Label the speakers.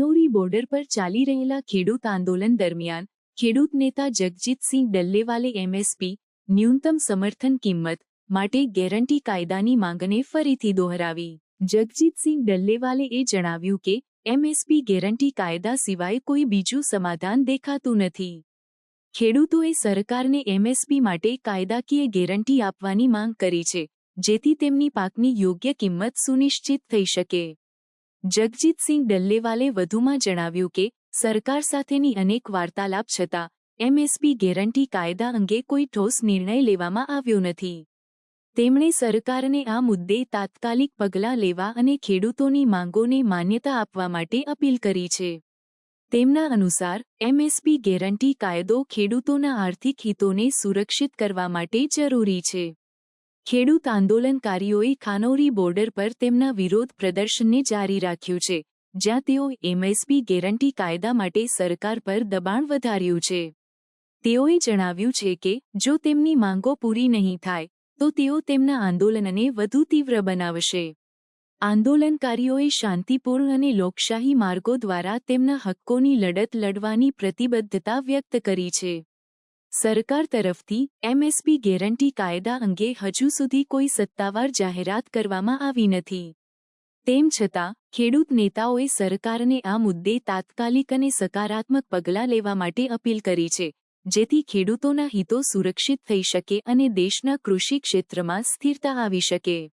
Speaker 1: ખાનોરી border પર ચાલી રહેલા ખેડૂત આંદોલન દરમિયાન ખેડૂત નેતા જગજીતસિંહ ડલ્લેવાલે એમએસપી ન્યૂનતમ સમર્થન કિંમત માટે ગેરંટી કાયદાની માંગને ફરીથી દોહરાવી. જગજીતસિંહ ડલ્લેવાલે એ જણાવ્યું કે, એમએસપી ગેરંટી કાયદા સિવાય કોઈ બીજું સમાધાન દેખાતું નથી. ખેડૂતોએ સરકારને એમએસપી માટે કાયદાકીય ગેરંટી આપવાની માંગ કરી છે, જેથી તેમની પાકની યોગ્ય કિંમત સુનિશ્ચિત થઈ શકે. જગજીતસિંહ ડલ્લેવાલે વધુમાં જણાવ્યું કે, સરકાર સાથેની અનેક વાર્તાલાપ છતાં, એમએસપી ગેરંટી કાયદા અંગે કોઈ ઠોસ નિર્ણય લેવામાં આવ્યો નથી. તેમણે સરકારને આ મુદ્દે તાત્કાલિક પગલાં લેવા અને ખેડૂતોની માંગોને માન્યતા આપવા માટે અપીલ કરી છે. તેમના અનુસાર, એમએસપી ગેરંટી કાયદો ખેડૂતોના આર્થિક હિતોને સુરક્ષિત કરવા માટે જરૂરી છે. ખેડૂત આંદોલનકારીઓએ ખાનૌરી બોર્ડર પર તેમના વિરોધ પ્રદર્શનને જારી રાખ્યું છે, જ્યાં તેઓ એમએસપી ગેરંટી કાયદા માટે સરકાર પર દબાણ વધાર્યું છે. તેઓએ જણાવ્યું છે કે, જો તેમની માંગો પૂરી નહીં થાય, તો તેઓ તેમના આંદોલનને વધુ તીવ્ર બનાવશે. આંદોલનકારીઓએ શાંતિપૂર્ણ અને લોકશાહી માર્ગો દ્વારા તેમના હક્કોની લડત લડવાની પ્રતિબદ્ધતા વ્યક્ત કરી છે. સરકાર તરફથી એમએસપી ગેરંટી કાયદા અંગે હજુ સુધી કોઈ સત્તાવાર જાહેરાત કરવામાં આવી નથી. તેમ છતાં, ખેડૂત નેતાઓએ સરકારને આ મુદ્દે તાત્કાલિક અને સકારાત્મક પગલાં લેવા માટે અપીલ કરી છે, જેથી ખેડૂતોના હિતો સુરક્ષિત થઈ શકે અને દેશના કૃષિ ક્ષેત્રમાં સ્થિરતા આવી શકે.